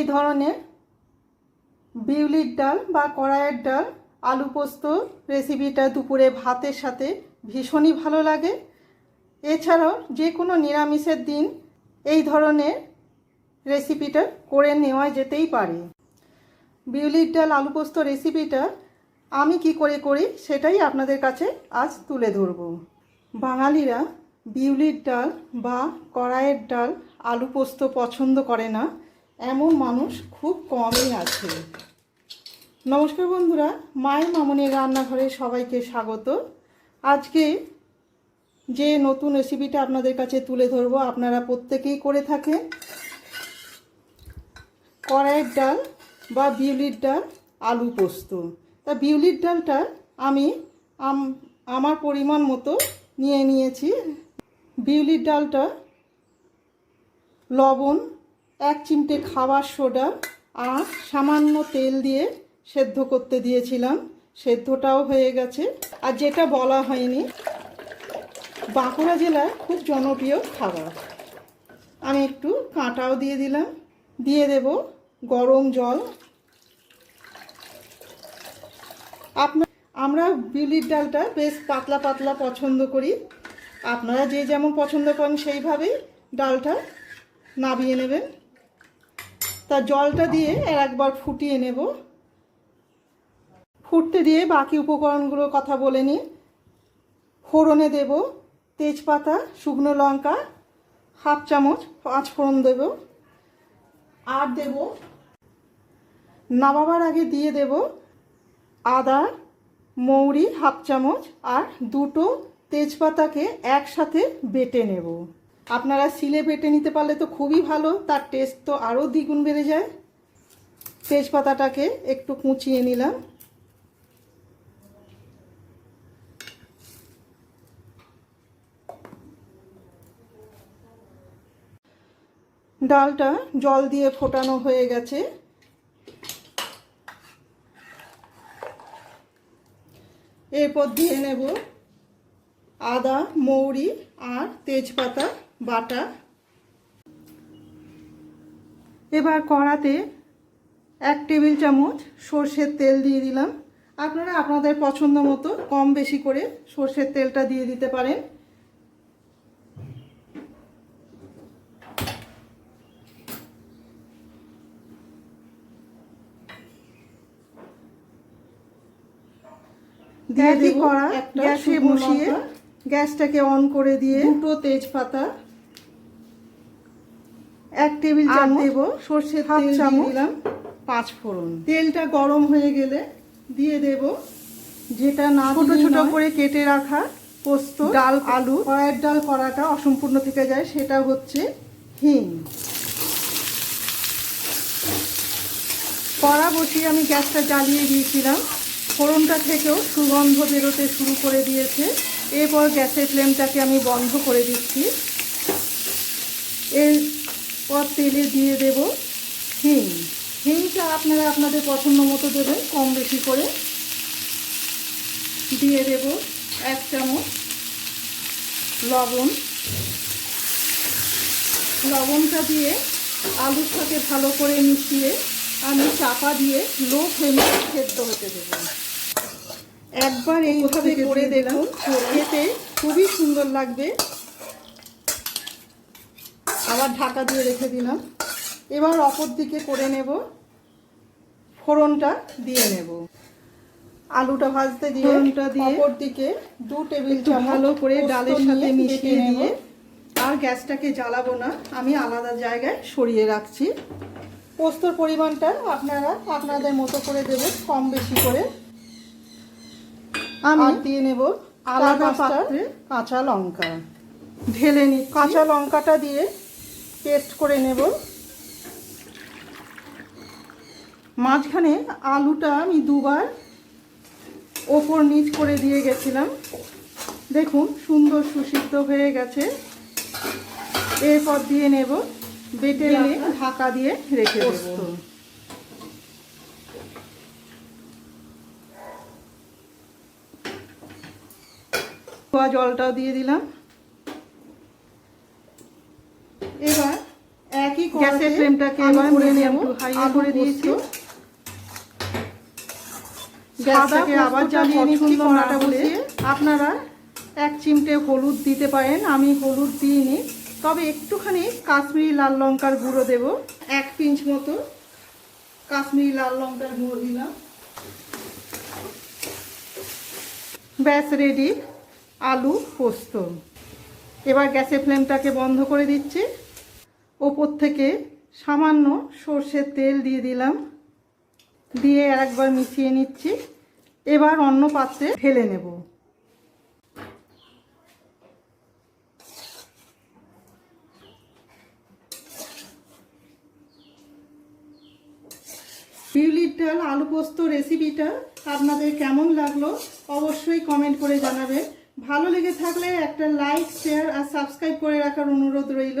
এই ধরনের বিউলির ডাল বা কড়াইয়ের ডাল, আলু পোস্ত রেসিপিটা দুপুরে ভাতের সাথে ভীষণই ভালো লাগে। এছাড়াও যে কোনো নিরামিষের দিন এই ধরনের রেসিপিটা করে নেওয়া যেতেই পারে। বিউলির ডাল, আলু পোস্ত রেসিপিটা আমি কি করে করি সেটাই আপনাদের কাছে আজ তুলে ধরব। বাঙালিরা বিউলির ডাল বা কড়াইয়ের ডাল, আলু পোস্ত পছন্দ করে না। এমন মানুষ খুব কমই আছে। নমস্কার বন্ধুরা, মায়ের মামনের রান্নাঘরে সবাইকে স্বাগত। আজকে যে নতুন রেসিপিটা আপনাদের কাছে তুলে ধরবো, আপনারা প্রত্যেকেই করে থাকেন। কড়াইয়ের ডাল বা বিউলির ডাল, আলু পোস্ত। তা বিউলির ডালটা আমি, আমার পরিমাণ মতো নিয়ে নিয়েছি। বিউলির ডালটা লবণ এক চিমটে খাবার সোডা আর সামান্য তেল দিয়ে সেদ্ধ করতে দিয়েছিলাম। সেদ্ধটাও হয়ে গেছে। আর যেটা বলা হয়নি, বাঁকুড়া জেলায় খুব জনপ্রিয় খাবার। আমি একটু কাঁটাও দিয়ে দিলাম। দিয়ে দেব গরম জল। আপনার আমরা বিউলির ডালটা বেশ পাতলা পাতলা পছন্দ করি। আপনারা যে যেমন পছন্দ করেন সেইভাবেই ডালটা নাবিয়ে নেবেন। তা জলটা দিয়ে আর একবার ফুটিয়ে নেব। ফুটতে দিয়ে বাকি উপকরণগুলোর কথা বলে নিই। ফোড়নে দেব তেজপাতা, শুকনো লঙ্কা, হাফ চামচ পাঁচ ফোড়ন দেব। আর দেব, নামাবার আগে দিয়ে দেব আদা, মৌরি হাফ চামচ আর দুটো তেজপাতাকে একসাথে বেটে নেব। আপনারা শিলে বেটে নিতে পারলে তো খুবই ভালো, তার টেস্ট তো আরও দ্বিগুণ বেড়ে যায়। তেজপাতাটাকে একটু কুচিয়ে নিলাম। ডালটা জল দিয়ে ফোটানো হয়ে গেছে। এরপর দিয়ে নেব আদা, মৌরি আর তেজপাতা। বাটা। এবার কড়াতে এক টেবিল চামচ সর্ষের তেল দিয়ে দিলাম। আপনারা আপনাদের পছন্দ মতো কম বেশি করে সর্ষের তেলটা দিয়ে দিতে পারেন। দিয়ে একটা গ্যাসে বসিয়ে গ্যাসটাকে অন করে দিয়ে দুটো তেজপাতা। এক টেবিল চামচ দেব সর্ষের হাফ তেল চামচ দিলাম। পাঁচ ফোড়ন। তেলটা গরম হয়ে গেলে দিয়ে দেব যেটা না ছোট ছোট করে কেটে রাখা পোস্ত ডাল, আলু। কড়াইয়ের ডাল করাটা অসম্পূর্ণ থেকে যায় সেটা হচ্ছে হিং। কড়া বসিয়ে আমি গ্যাসটা জ্বালিয়ে দিয়েছিলাম। ফোড়নটা থেকেও সুগন্ধ বেরোতে শুরু করে দিয়েছে। এরপর গ্যাসের ফ্লেমটাকে আমি বন্ধ করে দিচ্ছি। এরপর তেলে দিয়ে দেব হিং। হিংটা আপনারা আপনাদের পছন্দ মতো দেবেন কম বেশি করে। দিয়ে দেব এক চামচ লবণ। লবণটা দিয়ে আলুর সাথে ভালো করে মিশিয়ে আমি চাপা দিয়ে লো ফ্লেমে সেদ্ধ হতে দেবো। একবার এইভাবে করে। দেখুন খেতে খুবই সুন্দর লাগবে। আবার ঢাকা দিয়ে রেখে দিলাম। এবার অপর দিকে করে নেব। ফোড়নটা দিয়ে নেব। আলুটা ভাজতে দিয়ে ফোড়নটা দিয়ে অপর দিকে দু টেবিল চামচ ভালো করে ডালের সাথে মিশিয়ে নেব। দিয়ে আর গ্যাসটাকে জ্বালাবো না। আমি আলাদা জায়গায় সরিয়ে রাখছি। পোস্তর পরিমাণটা আপনারা আপনাদের মতো করে দেবেন কম বেশি করে। আমি দিয়ে নেব আলাদা পাত্রে কাঁচা লঙ্কা। ঢেলে নি কাঁচা লঙ্কাটা দিয়ে পেস্ট করে নেব। মাঝখানে আলুটা আমি দুবার ওপর নিচ করে দিয়ে গেছিলাম। দেখুন সুন্দর সুসিদ্ধ হয়ে গেছে। এরপর দিয়ে নেব বেটে নিয়ে ঢাকা দিয়ে রেখে দেব। জলটাও দিয়ে দিলাম। গ্যাসের ফ্লেমটাকে এবার মিডিয়াম টু হাই করে দিয়েছি। গ্যাসটাকে আবার জ্বালিয়ে নিচ্ছি কড়াটা বসিয়ে। আপনারা এক চিমটে হলুদ দিতে পারেন আমি হলুদ দিইনি। তবে একটুখানি কাশ্মীরি লাল লঙ্কার গুঁড়ো দেব। এক পিঞ্চ মতো কাশ্মীরি লাল লঙ্কার গুঁড়ো দিলাম। ব্যাস রেডি আলু পোস্ত। এবার গ্যাসের ফ্লেমটাকে বন্ধ করে দিচ্ছি। ওপর থেকে সামান্য সর্ষের তেল দিয়ে দিলাম। দিয়ে একবার মিশিয়ে নিচ্ছি। এবার অন্য পাত্রে ঢেলে নেব। বিউলির ডাল আলু পোস্ত রেসিপিটা আপনাদের কেমন লাগল অবশ্যই কমেন্ট করে জানাবেন। ভালো লেগে থাকলে একটা লাইক, শেয়ার আর সাবস্ক্রাইব করে রাখার অনুরোধ রইল।